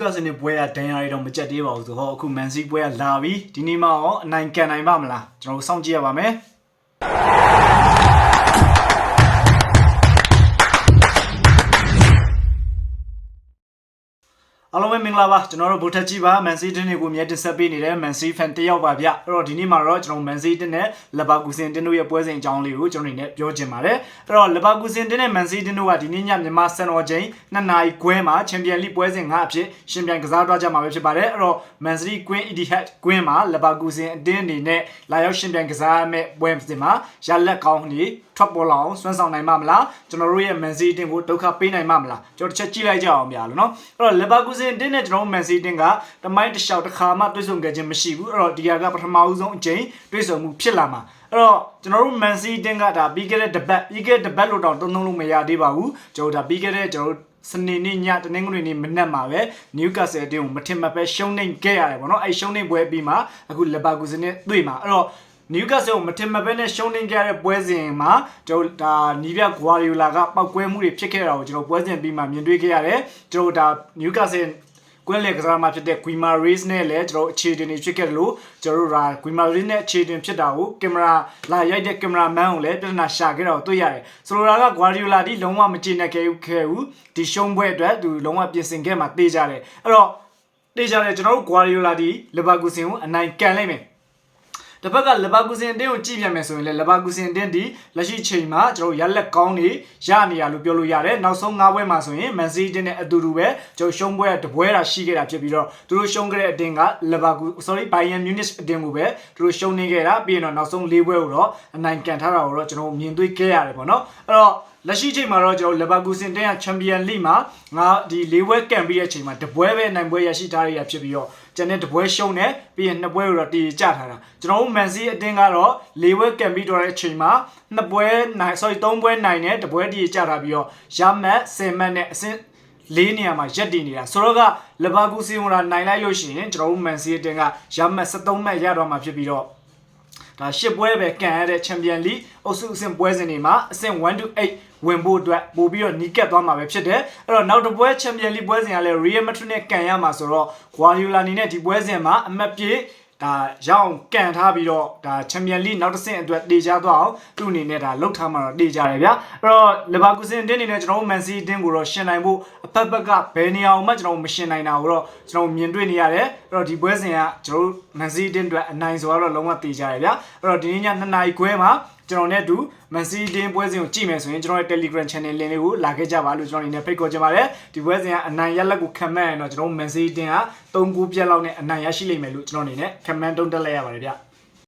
ကစနေပွဲကဒန်ယာရီတော့မကြက်သေးပါဘူးဆိုတော့အခုမန်စီပွဲကလာပြီဒီနေ့မှရောအနိုင်ကန်နိုင်ပါမလားကျွန်တော်တို့စောင့်ကြည့်ရပါမယ် လုံးပဲမင်္ဂလာပါကျွန်တော်တို့ဗိုလ်ထက်ကြီးပါမန်စီတင်းတွေကိုမြဲတင်ဆက်ပေးနေတဲ့မန်စီဖန်တယောက်ပါဗျအဲ့တော့ဒီနေ့မှာတော့ကျွန်တော်မန်စီတင်းနဲ့လဘာကူစင်တင်းတို့ရဲ့ပွဲစဉ်အကြောင်းလေးကိုကျွန်တော်နေနဲ့ပြောချင်ပါတယ်အဲ့တော့လဘာကူစင်တင်းနဲ့မန်စီတင်းတို့ကဒီနေ့ညမြန်မာစံတော်ချိန်2နာရီခွဲမှာချန်ပီယံလိပွဲစဉ်5အဖြစ်ရှင်ပြိုင်ကစားတော့ကြမှာပဲဖြစ်ပါတယ်အဲ့တော့မန်စီကွင်း Etihad ကွင်းမှာလဘာကူစင်အတင်းအနေနဲ့လာရောက်ရှင်ပြိုင်ကစားမဲ့ပွဲစဉ်မှာရလက်ကောင်းနေထွက်ပေါ်လာအောင်စွမ်းဆောင်နိုင်မှာမလားကျွန်တော်တို့ရဲ့ Man City တင်ကိုဒုက္ခပေးနိုင်မှာမလားကျွန်တော်တစ်ချက်ကြည့်လိုက်ကြအောင်ဗျာလို့နော်အဲ့တော့ Leverkusen တင်နဲ့ကျွန်တော်တို့ Man City တင်ကတမိုင်းတစ်လျှောက်တစ်ခါမှတွေ့ဆုံခဲ့ခြင်းမရှိဘူးအဲ့တော့ဒီဟာကပထမဦးဆုံးအကြိမ်တွေ့ဆုံမှုဖြစ်လာမှာအဲ့တော့ကျွန်တော်တို့ Man City တင်ကဒါပြီးခဲ့တဲ့တပတ်ပြီးခဲ့တဲ့တပတ်လို့တော့တုံးတုံးလို့မရသေးပါဘူးကျွန်တော်ဒါပြီးခဲ့တဲ့ကျွန်တော်တို့စနေနေ့ညတနင်္ဂနွေနေ့မနက်မှာပဲ Newcastle အတင်းကိုမထင်မှတ်ပဲရှုံးနေခဲ့ရတယ်ဗောနော်အဲရှုံးနေပွဲပြီးမှအခု Leverkusen နဲ့တွေ့မှာအဲ့တော့ နယူကာဆယ်ကိုမတင်မပဲနဲ့ရှုံးနေကြတဲ့ပွဲစဉ်မှာကျွန်တော်ဒါနီးပြဂွာရီယိုလာကပောက်ကွဲမှုတွေဖြစ်ခဲ့တာကိုကျွန်တော်ပွဲစဉ်ပြီးမှမြင်တွေ့ခဲ့ရတယ်ကျွန်တော်ဒါနယူကာဆယ်ကွင်းလေကစားမှာဖြစ်တဲ့ Guima Race နဲ့လည်းကျွန်တော်အခြေတင်တွေဖြစ်ခဲ့တယ်လို့ကျွန်တော်တို့ဒါ Guima Race နဲ့အခြေတင်ဖြစ်တာကိုကင်မရာလာရိုက်တဲ့ကင်မရာမန်ကိုလည်းပြဿနာရှာခဲ့တာကိုတွေ့ရတယ်ဆိုလိုတာက Guardiola ဒီလုံးဝမကျေနပ်ခဲ့ဘူးဒီရှုံးပွဲအတွက်သူလုံးဝပြင်ဆင်ခဲ့မှတေးကြတယ်အဲ့တော့တေးကြတယ်ကျွန်တော်တို့ Guardiola ဒီ Leverkusen ကိုအနိုင်ကန်လိုက်မယ် တစ်ဖက်ကလဘာကူစင်အတင်းကိုကြည့်ပြန်မယ်ဆိုရင်လည်းလဘာကူစင်အတင်းဒီလက်ရှိချိန်မှာကျွန်တော်ရက်လက်ကောင်းနေရနေရလို့ပြောလို့ရတယ်နောက်ဆုံး၅ပွဲမှာဆိုရင်မန်စီးတင်းနဲ့အတူတူပဲကျွန်တော်ရှုံးပွဲတပွဲတာရှိခဲ့တာဖြစ်ပြီးတော့သူတို့ရှုံးခဲ့တဲ့အတင်းကလဘာကူ sorry Bayern Munich အတင်းကိုပဲသူတို့ရှုံးနေခဲ့တာပြီးရင်တော့နောက်ဆုံး၄ပွဲကိုတော့အနိုင်ကန်ထားတာကိုတော့ကျွန်တော်မြင်တွေ့ခဲ့ရတယ်ပေါ့နော်အဲ့တော့လက်ရှိချိန်မှာတော့ကျွန်တော်လဘာကူစင်တင်းကချန်ပီယံလိမှာငါဒီ၄ပွဲကန်ပြီးတဲ့အချိန်မှာတပွဲပဲနိုင်ပွဲရရှိထားရဖြစ်ပြီးတော့ ကျန်တဲ့တပွဲရှုံးတယ်ပြီးရင်နှစ်ပွဲကိုတော့တည်ကြထားတာကျွန်တော်တို့မန်စီအတင်းကတော့၄ပွဲကန်ပြီးတော့တဲ့အချိန်မှာနှစ်ပွဲနိုင် sorry ၃ပွဲနိုင်တယ်တပွဲတည်ကြထားပြီးတော့ရမတ်10မတ်နဲ့အဆင့်လေးနေရာမှာရက်တည်နေတာဆိုတော့ကလဘာကူစီဝင်လာနိုင်လိုက်လို့ရှိရင်ကျွန်တော်တို့မန်စီအတင်းကရမတ်73မှတ်ရတော့မှာဖြစ်ပြီးတော့ ဒါရှစ်ပွဲပဲကန်ရတဲ့ချန်ပီယံလိအုပ်စုအဆင့်ပွဲစဉ်တွေမှာအဆင့်1 to 8ဝင်ဖို့အတွက်ပို့ပြီးတော့နီးကပ်သွားမှာပဲဖြစ်တယ်အဲ့တော့နောက်တစ်ပွဲချန်ပီယံလိပွဲစဉ်ကလည်း Real Madrid နဲ့ကန်ရမှာဆိုတော့ Guardiola အနေနဲ့ဒီပွဲစဉ်မှာအမှတ်ပြည့် ဒါရအောင်ကန်ထားပြီးတော့ဒါချန်ပီယံလိနောက်တစ်ဆင့်အတွက်တေချာသွားအောင်သူ့အနေနဲ့ဒါလှုပ်ထားမှာတော့တေချာတယ်ဗျအဲ့တော့လီဗာပူးစင်တင်းအနေနဲ့ကျွန်တော်တို့မန်စီအတင်းကိုတော့ရှင်နိုင်ဖို့အဖက်ဖက်ကဘယ်နေရာအောင်မှကျွန်တော်မရှင်နိုင်တာကိုတော့ကျွန်တော်မြင်တွေ့နေရတယ်အဲ့တော့ဒီပွဲစဉ်ကကျွန်တော်တို့မန်စီအတင်းအတွက်အနိုင်ဆိုတော့လုံးဝတေချာတယ်ဗျအဲ့တော့ဒီနေ့ည2နာရီခွဲမှာ ကျွန်တော်နဲ့အတူမန်စီးတင်းပွဲစဉ်ကိုကြည့်မယ်ဆိုရင်ကျွန်တော်ရဲ့ Telegram Channel link လေးကိုလာခဲ့ကြပါလို့ကျွန်တော်အနေနဲ့ဖိတ်ခေါ်ချင်ပါတယ်ဒီပွဲစဉ်ကအနိုင်ရလက်ကိုခံမှန်းရင်တော့ကျွန်တော်မန်စီးတင်းက3ဂိုးပြတ်လောက်နဲ့အနိုင်ရရှိလိမ့်မယ်လို့ကျွန်တော်အနေနဲ့ခံမှန်းတုံးတက်လိုက်ရပါတယ်ဗျ